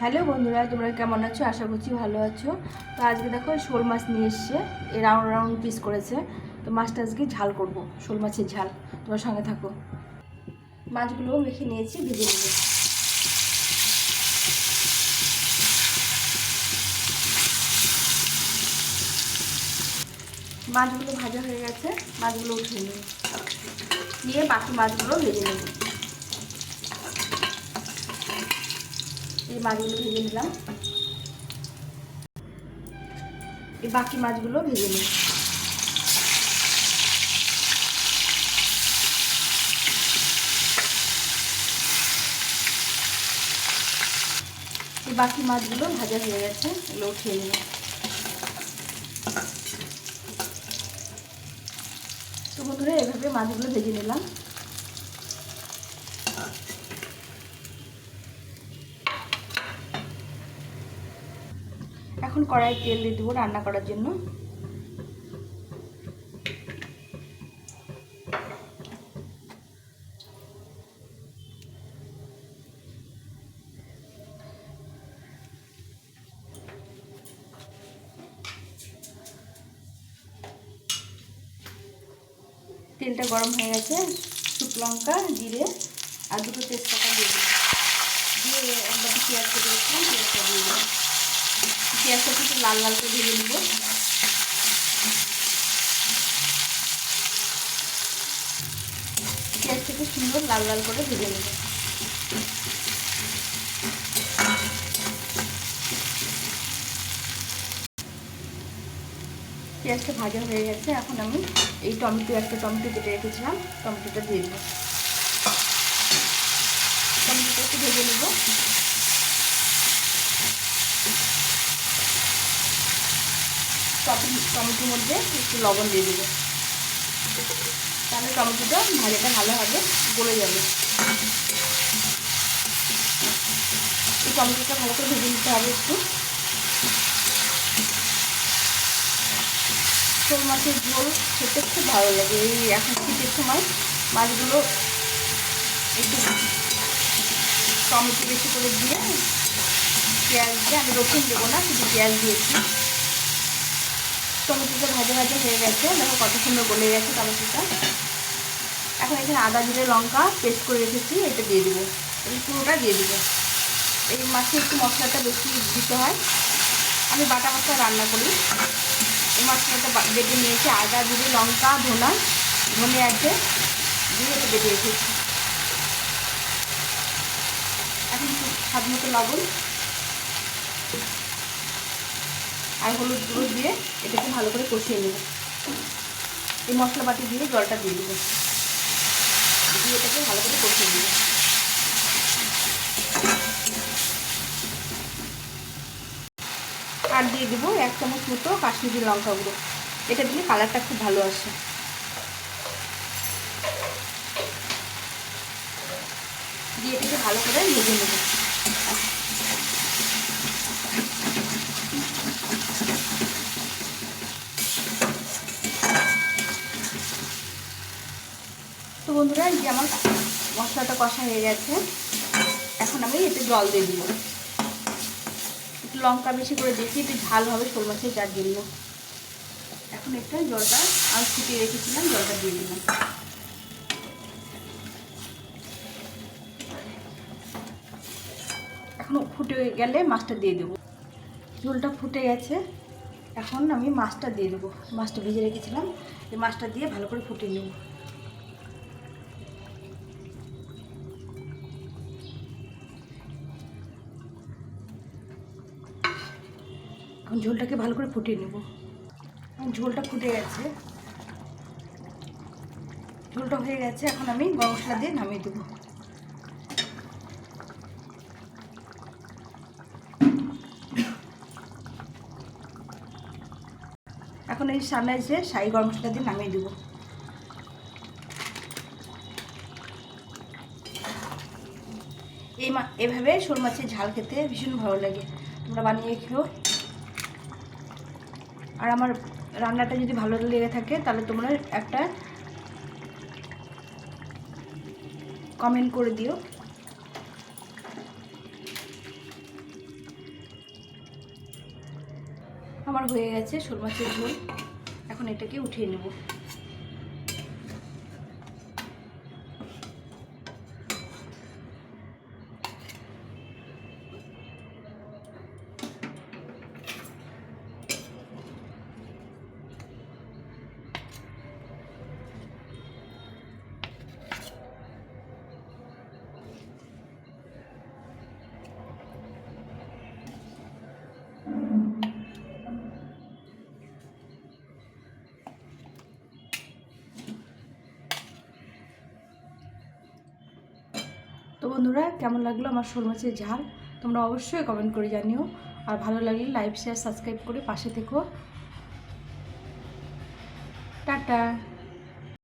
Hello বন্ধুরা, তোমরা কেমন আছো? আশা করছি ভালো আছো। তো আজকে দেখো, শোল মাছ নিয়ে এসছে। এই রাউন্ড রাউন্ড পিস করেছে। তো মাছটা আজকে ঝাল করব, শোল মাছের ঝাল। তোমার সঙ্গে থাকো। মাছগুলোও মেখে নিয়েছি, ভেজে নেব। মাছগুলো ভাজা হয়ে গেছে, মাছগুলো নেব। নিয়ে বাকি মাছগুলো ভেজে নেব। এই মাছগুলো ভেজে নিলাম। এই বাকি মাছগুলো ভেজে এই বাকি মাছগুলো ভাজা হয়ে গেছে, এগুলো উঠিয়ে নিলাম। তো বন্ধুরা, এভাবে মাছগুলো ভেজে নিলাম। এখন কড়াই তেল দিয়ে দেবো রান্না করার জন্য। তেলটা গরম হয়ে গেছে, শুকনো লঙ্কা, জিরে আর দুটো তেজপাতা দিয়ে দিয়ে একবার পেঁয়াজ কেটে পেঁয়াজটা দিয়ে দিলাম। পেঁয়াজটা একটু লাল লাল করে ভেজে নেব। পেঁয়াজটাকে সুন্দর লাল লাল করে ভেজে নেব। পেঁয়াজটা ভাজা হয়ে গেছে, এখন আমি এই টমেটো, একটা টমেটো কেটে রেখেছিলাম, টমেটোটা দিয়ে দেবো। টমেটোটা একটু ভেজে নেব। টমেটোর মধ্যে একটু লবণ দিয়ে দেবো। তাহলে টমেটোটা ভাজাটা ভালোভাবে গলে যাবে। এই টমেটোটা ভালো করে ভেজে নিতে হবে একটু। শোল মাছের ঝোল খেতে খুব ভালো লাগে। এই এখন শীতের সময় মাছগুলো একটু টমেটো বেশি করে দিয়ে পেঁয়াজ দিয়ে, আমি রসুন দেবো না, শুধু পেঁয়াজ দিয়েছি। টমেটোটা ভাজা ভাজা হয়ে গেছে। দেখো কত সুন্দর গলে গেছে টমেটোটা এখন এখানে আদা, জিরে, লঙ্কা পেস্ট করে রেখেছি, এটা দিয়ে দেবো। এই পুরোটা দিয়ে দেবো। এই মাছে একটু মশলাটা বেশি দিতে হয়। আমি বাটা মশলা রান্না করি। এই মশলাটা বেটে নিয়েছি। আদা, জিরে, লঙ্কা, ধনা, ধনে আছে। দিয়ে এটা বেটে রেখেছি। এখন স্বাদ মতো লবণ। আর হলুদ গুঁড়ো দিয়ে এটাকে ভালো করে কষিয়ে নেব। এই মশলা বাটি দিয়ে জলটা দিয়ে দেবো। দিয়ে এটাকে ভালো করে কষিয়ে নেব। আর দিয়ে দেবো এক চামচ মতো কাশ্মীরি লঙ্কা গুঁড়ো। এটা দিলে কালারটা খুব ভালো আসে। দিয়ে এটাকে ভালো করে ভেজে নেব তো বন্ধুরা এই যে আমার মশলাটা কষা হয়ে গেছে। এখন আমি এতে জল দিয়ে দিব। একটু লঙ্কা বেশি করে দিয়েছি, একটু ঝাল হবে, শোল মাছের যার জন্য এখন একটা জলটা আমি ফুটিয়ে রেখেছিলাম, জলটা দিয়ে দিলাম এখন ফুটে গেলে মাছটা দিয়ে দেবো। ঝোলটা ফুটে গেছে। এখন আমি মাছটা দিয়ে দেবো। মাছটা ভেজে রেখেছিলাম। এই মাছটা দিয়ে ভালো করে ফুটিয়ে নেব। এখন ঝোলটাকে ভালো করে ফুটিয়ে নেব। ঝোলটা ফুটে গেছে। ঝোলটা হয়ে গেছে, এখন আমি গরম মশলা দিয়ে নামিয়ে দেবো। এখন এই সামনে এসে শাহি গরম মশলা দিয়ে নামিয়ে দেবো। এই এভাবে শোল মাছের ঝাল খেতে ভীষণ ভালো লাগে। তোমরা বানিয়ে খেও আর আমার রান্নাটা যদি ভালো লেগে থাকে, তাহলে তোমরা একটা কমেন্ট করে দিও। আমার হয়ে গেছে শোল ঝোল। এখন এটাকে উঠিয়ে নেব। তো বন্ধুরা, কেমন লাগল আমার শোল মাছের ঝাল? তোমরা অবশ্যই কমেন্ট করে জানিও। আর ভালো লাগলে লাইক শেয়ার সাবস্ক্রাইব করে পাশে থেকো। টাটা!